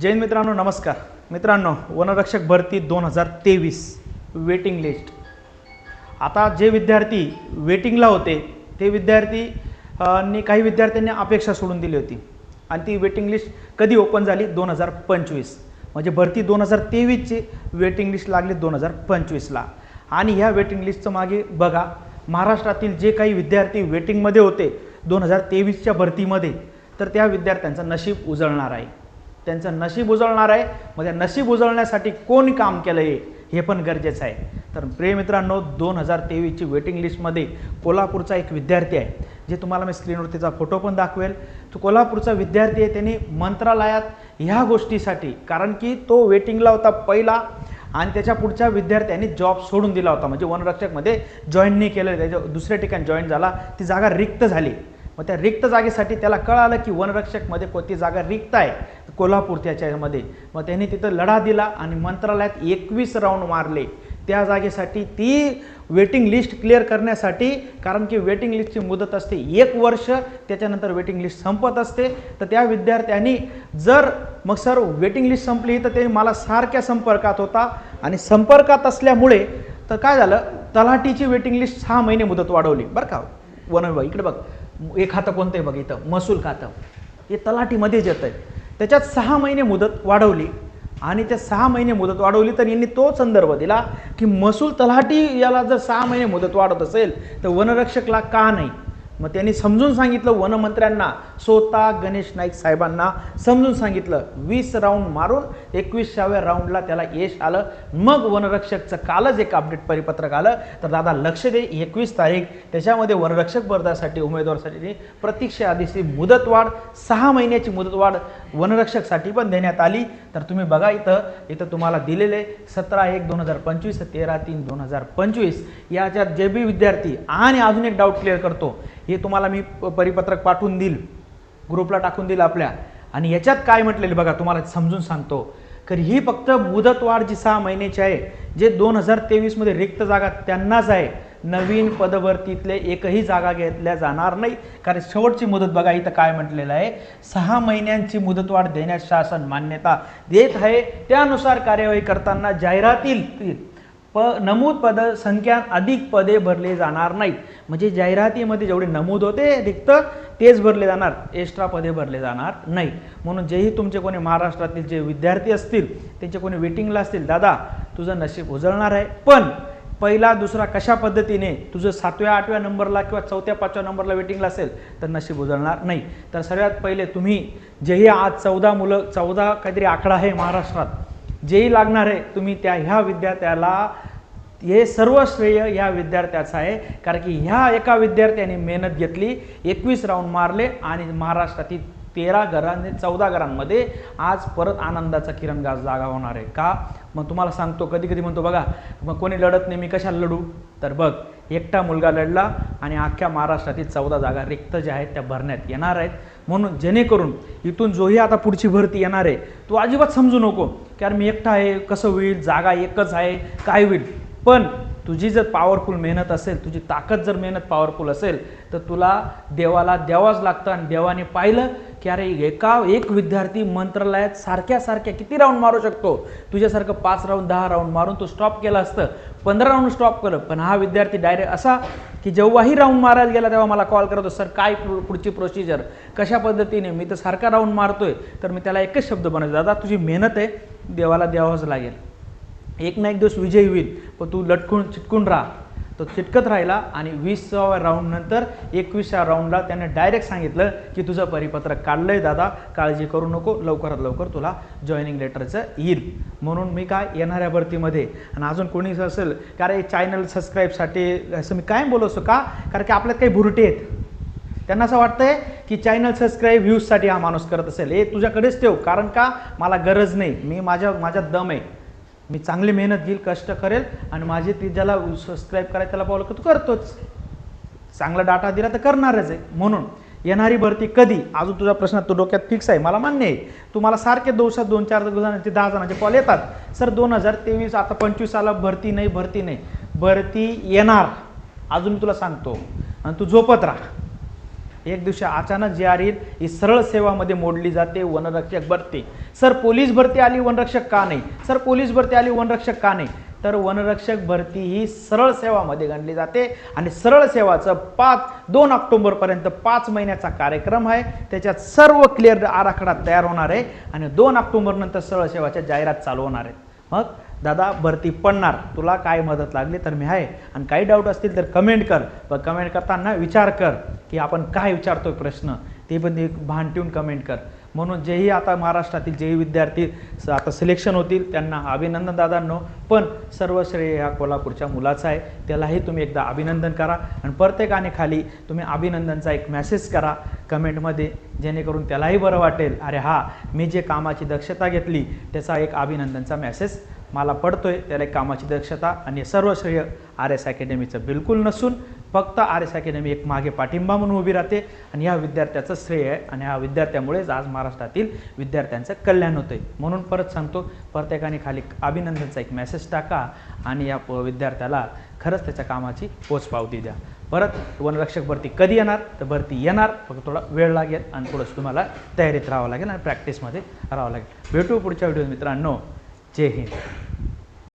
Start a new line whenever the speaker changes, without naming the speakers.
जैन मित्रांनो नमस्कार. मित्रांनो वनरक्षक भरती दोन हजार तेवीस वेटिंग लिस्ट आता जे विद्यार्थी वेटिंगला होते ते विद्यार्थी ने नी काही विद्यार्थ्यांनी अपेक्षा सोडून दिली होती. आणि ती वेटिंग लिस्ट कधी ओपन झाली? दोन हजार पंचवीस. म्हणजे भरती दोन हजार तेवीसची वेटिंग लिस्ट लागली दोन हजार पंचवीसला आणि ह्या वेटिंग लिस्टचं मागे बघा महाराष्ट्रातील जे काही विद्यार्थी वेटिंगमध्ये होते दोन हजार तेवीसच्या भरतीमध्ये तर त्या विद्यार्थ्यांचं नशीब उजळणार आहे. त्यांचं नशीब उजळणार आहे. मग त्या नशीब उजळण्यासाठी कोण काम केलं आहे हे पण गरजेचं आहे. तर प्रिय मित्रांनो दोन हजार तेवीसची वेटिंग लिस्टमध्ये कोल्हापूरचा एक विद्यार्थी आहे जे तुम्हाला मी स्क्रीनवरतीचा फोटो पण दाखवेल. तो कोल्हापूरचा विद्यार्थी आहे. त्यांनी मंत्रालयात ह्या गोष्टीसाठी कारण की तो वेटिंगला होता पहिला आणि त्याच्या पुढच्या विद्यार्थ्यांनी जॉब सोडून दिला होता. म्हणजे वनरक्षकमध्ये जॉईन नाही केलं. त्याच्या दुसऱ्या ठिकाणी जॉईन झाला. ती जागा रिक्त झाली. मग त्या रिक्त जागेसाठी त्याला कळालं की वनरक्षकमध्ये कोणती जागा रिक्त आहे. कोल्हापूर त्याच्यामध्ये मग त्यांनी तिथं लढा दिला आणि मंत्रालयात एकवीस राऊंड मारले. त्या जागेसाठी ती वेटिंग लिस्ट क्लिअर करण्यासाठी कारण की वेटिंग लिस्टची मुदत असते एक वर्ष त्याच्यानंतर वेटिंग लिस्ट संपत असते. तर त्या विद्यार्थ्यांनी जर मग सर वेटिंग लिस्ट संपली तर ते मला सारख्या संपर्कात होता. आणि संपर्कात असल्यामुळे तर काय झालं? तलाठीची वेटिंग लिस्ट सहा महिने मुदत वाढवली. बरं का? वन विभाग इकडे बघ. एक खातं कोणतं आहे बघ इथं? महसूल खातं. हे तलाठीमध्येच येतं आहे त्याच्यात सहा महिने मुदत वाढवली. आणि त्या सहा महिने मुदत वाढवली तर यांनी तो संदर्भ दिला की महसूल तलाठी याला जर सहा महिने मुदत वाढत असेल तर वनरक्षकला का नाही? मग त्यांनी समजून सांगितलं वनमंत्र्यांना स्वतः गणेश नाईक साहेबांना समजून सांगितलं. वीस राऊंड मारून एकवीसाव्या राऊंडला त्याला यश आलं. मग वनरक्षकचं कालच एक अपडेट परिपत्रक आलं. तर दादा लक्ष दे एकवीस तारीख त्याच्यामध्ये वनरक्षक पदासाठी उमेदवारासाठी प्रतीक्षा आधीची मुदतवाढ सहा महिन्याची मुदतवाढ वनरक्षकसाठी पण देण्यात आली. तर तुम्ही बघा इथं इथं तुम्हाला दिलेले सतरा एक दोन हजार पंचवीस तेरा तीन दोन हजार पंचवीस. याच्यात जे बी विद्यार्थी आणि अजून एक डाऊट क्लिअर करतो हे तुम्हाला मी प- परिपत्रक पाठवून देईल. ग्रुपला टाकून देईल आपल्या. आणि याच्यात काय म्हटलेले बघा तुम्हाला समजून सांगतो. तर ही फक्त मुदतवाढ जी सहा महिन्याची आहे जे दोन हजार तेवीसमध्ये रिक्त जागा त्यांनाच आहे नवीन पदभरतीतले एकही जागा घेतल्या जाणार नाही. कारण शेवटची मुदत बघा इथं काय म्हटलेलं आहे? सहा महिन्यांची मुदतवाढ देण्यास शासन मान्यता देत आहे. त्यानुसार कार्यवाही करताना जाहिरातील प नमूद पद संख्या अधिक पदे भरले जाणार नाहीत म्हणजे जाहिरातीमध्ये जेवढे नमूद होते रिक्त तेच भरले जाणार. एक्स्ट्रा पदे भरले जाणार नाही. म्हणून जेही तुमचे कोणी महाराष्ट्रातील जे विद्यार्थी असतील त्यांचे कोणी वेटिंगला असतील दादा तुझं नशीब उजळणार आहे. पण पहिला दुसरा कशा पद्धतीने तुझं सातव्या आठव्या नंबरला किंवा चौथ्या पाचव्या नंबरला वेटिंगला असेल तर नशीब उजळणार नाही. तर सर्वात पहिले तुम्ही जेही आज चौदा मुलं चौदा काहीतरी आकडा आहे महाराष्ट्रात जेही लागणार आहे तुम्ही त्या ह्या विद्यार्थ्याला हे सर्व श्रेय ह्या विद्यार्थ्याचं आहे. कारण की ह्या एका विद्यार्थ्याने मेहनत घेतली एकवीस राऊंड मारले आणि महाराष्ट्रातील तेरा घरांनी चौदा घरांमध्ये आज परत आनंदाचा किरण गाज जागा होणार आहे. का? मग तुम्हाला सांगतो कधी कधी म्हणतो बघा मग कोणी लढत नाही मी कशाला लढू? तर बघ एकटा मुलगा लढला आणि अख्ख्या महाराष्ट्रातील चौदा जागा रिक्त ज्या आहेत त्या भरण्यात येणार आहेत. म्हणून जेणेकरून इथून जोही आता पुढची भरती येणार आहे. तो अजिबात समजू नको की मी एकटा आहे कसं होईल? जागा एकच आहे काय होईल? पण तुझी जर पॉवरफुल मेहनत असेल तुझी ताकद जर मेहनत पॉवरफुल असेल तर तुला देवाला द्यावाच लागतं आणि देवाने पाहिलं की अरे एका एक विद्यार्थी मंत्रालयात सारख्या सारख्या किती राऊंड मारू शकतो? तुझ्यासारखं पाच राऊंड दहा राऊंड मारून तो स्टॉप केलं असतं. पंधरा राऊंड स्टॉप केलं पण हा विद्यार्थी डायरेक्ट असा की जेव्हाही राऊंड मारायला गेला तेव्हा मला कॉल करतो सर काय पुढची प्रोसिजर कशा पद्धतीने? मी तर सारखा राऊंड मारतोय. तर मी त्याला एकच शब्द बनवतो दादा तुझी मेहनत आहे देवाला द्यावंच लागेल. एक ना एक दिवस विजयी होईल पण तू लटकून चिटकून राहा. तो चिटकत राहिला आणि वीसव्या राऊंड नंतर एकवीसव्या राऊंडला त्याने डायरेक्ट सांगितलं की तुझं परिपत्रक काढलंय दादा काळजी करू नको लवकरात लवकर तुला जॉईनिंग लेटरचं येईल. म्हणून मी काय येणाऱ्या भरतीमध्ये आणि अजून कोणी असेल कारण चॅनल सबस्क्राईबसाठी असं मी काय बोलू असतो का? कारण की आपल्यात काही भुरटे आहेत. त्यांना असं वाटतंय की चॅनल सबस्क्राईब व्ह्यूजसाठी हा माणूस करत असेल. हे तुझ्याकडेच ठेव कारण का? मला गरज नाही. मी माझ्या माझ्यात दम आहे. मी चांगली मेहनत घेईल कष्ट करेल आणि माझे ती ज्याला सबस्क्राईब करायला त्याला पावलं की तू करतोच. चांगला डाटा दिला तर करणारच आहे. म्हणून येणारी भरती कधी? अजून तुझा प्रश्न तो डोक्यात फिक्स आहे. मला मान्य आहे. तुम्हाला सारखे दोषात दोन चार जणांचे दहा जणांचे कॉल येतात. सर दोन हजार तेवीस आता पंचवीस साला भरती नाही भरती नाही. भरती येणार. अजून मी तुला सांगतो. आणि तू झोपत राहा. एक दिवशी अचानक जी आर येईल ही सरळ सेवामध्ये मोडली जाते वनरक्षक भरती. सर पोलीस भरती आली वनरक्षक का नाही? सर पोलीस भरती आली वनरक्षक का नाही? तर वनरक्षक भरती ही सरळ सेवामध्ये गणली जाते आणि सरळ सेवाचं पाच दोन ऑक्टोबरपर्यंत पाच महिन्याचा कार्यक्रम आहे. त्याच्यात सर्व क्लिअर आराखडा तयार होणार आहे आणि दोन ऑक्टोबरनंतर सरळ सेवाच्या जाहिरात चालू होणार आहेत. मग दादा भरती पडणार. तुला काय मदत लागली तर मी आहे. आणि काही डाऊट असतील तर कमेंट कर. पण कमेंट करताना विचार कर की आपण काय विचारतोय प्रश्न. ते पण एक भान ठेवून कमेंट कर. म्हणून जेही आता महाराष्ट्रातील जेही विद्यार्थी आता सिलेक्शन होतील त्यांना अभिनंदन दादांनो. पण सर्व श्रेय ह्या कोल्हापूरच्या मुलाचं आहे. त्यालाही तुम्ही एकदा अभिनंदन करा. आणि प्रत्येकाने खाली तुम्ही अभिनंदनचा एक मेसेज करा कमेंटमध्ये जेणेकरून त्यालाही बरं वाटेल. अरे हा मी जे कामाची दक्षता घेतली त्याचा एक अभिनंदनचा मेसेज मला पडतोय त्याला एक कामाची दक्षता आणि सर्व श्रेय आर एस अकॅडमीचं बिलकुल नसून फक्त आर एस अकॅडमी एक मागे पाठिंबा म्हणून उभी राहते आणि ह्या विद्यार्थ्याचं श्रेय आहे आणि ह्या विद्यार्थ्यामुळेच आज महाराष्ट्रातील विद्यार्थ्यांचं कल्याण होतं आहे म्हणून परत सांगतो प्रत्येकाने खाली अभिनंदनचा एक मेसेज टाका आणि या प- विद्यार्थ्याला खरंच त्याच्या कामाची पोचपावती द्या. परत वनरक्षक भरती कधी येणार? तर भरती येणार फक्त थोडा वेळ लागेल आणि थोडंसं तुम्हाला तयारीत राहावं लागेल आणि प्रॅक्टिसमध्ये राहावं लागेल. भेटू पुढच्या व्हिडिओ मित्रांनो. जय हिंद.